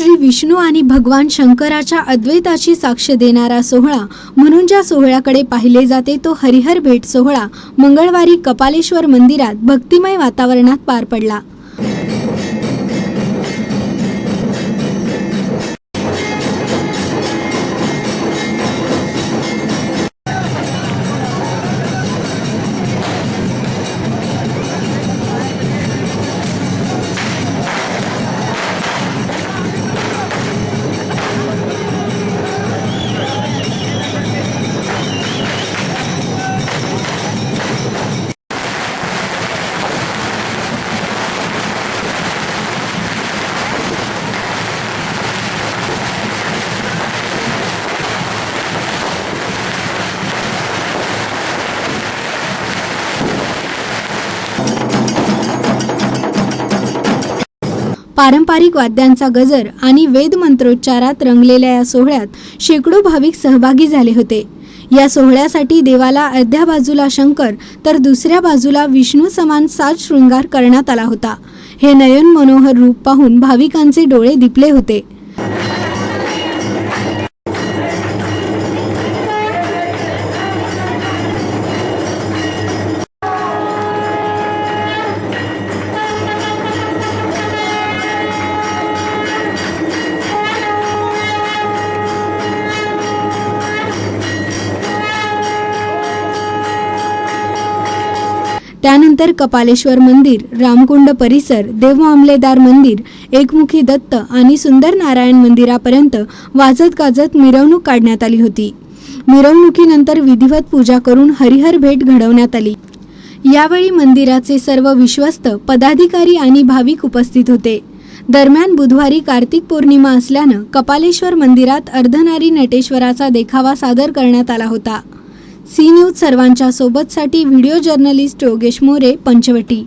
श्री विष्णू आणि भगवान शंकराच्या अद्वैताची साक्ष देणारा सोहळा म्हणून ज्या सोहळ्याकडे पाहिले जाते तो हरिहर भेट सोहळा मंगळवारी कपालेश्वर मंदिरात भक्तिमय वातावरणात पार पडला. पारंपरिक वाद्यांचा गजर आणि वेदमंत्रोच्चारात रंगलेल्या या सोहळ्यात शेकडो भाविक सहभागी झाले होते. या सोहळ्यासाठी देवाला अर्ध्या बाजूला शंकर तर दुसऱ्या बाजूला विष्णू समान साज शृंगार करण्यात आला होता. हे नयन मनोहर रूप पाहून भाविकांचे डोळे दिपले होते. त्यानंतर कपालेश्वर मंदिर रामकुंड परिसर देव देवमामलेदार मंदिर एकमुखी दत्त आणि सुंदर नारायण मंदिरापर्यंत वाजत गाजत मिरवणूक काढण्यात आली होती. मिरवणुकीनंतर विधिवत पूजा करून हरिहर भेट घडवण्यात आली. यावेळी मंदिराचे सर्व विश्वस्त पदाधिकारी आणि भाविक उपस्थित होते. दरम्यान बुधवारी कार्तिक पौर्णिमा असल्यानं कपालेश्वर मंदिरात अर्धनारी नटेश्वराचा देखावा सादर करण्यात आला होता. सी न्यूज सर्वांच्या सोबतसाठी व्हिडिओ जर्नलिस्ट योगेश मोरे पंचवटी.